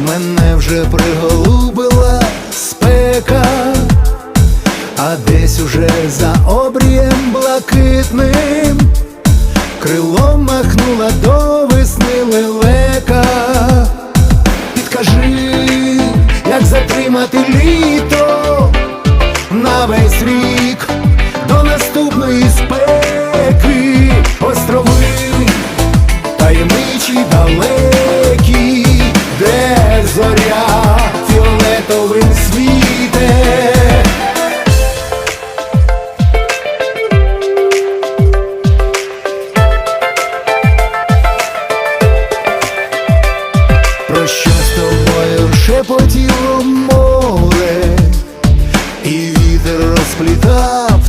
мене вже приголубила спека, а десь уже за обрієм блакитним крилом махнула до весни лелека. Підкажи, як затримати літо на весь рік до наступної спеки острови таємничі далекі, шепотіло море, і вітер розплітав.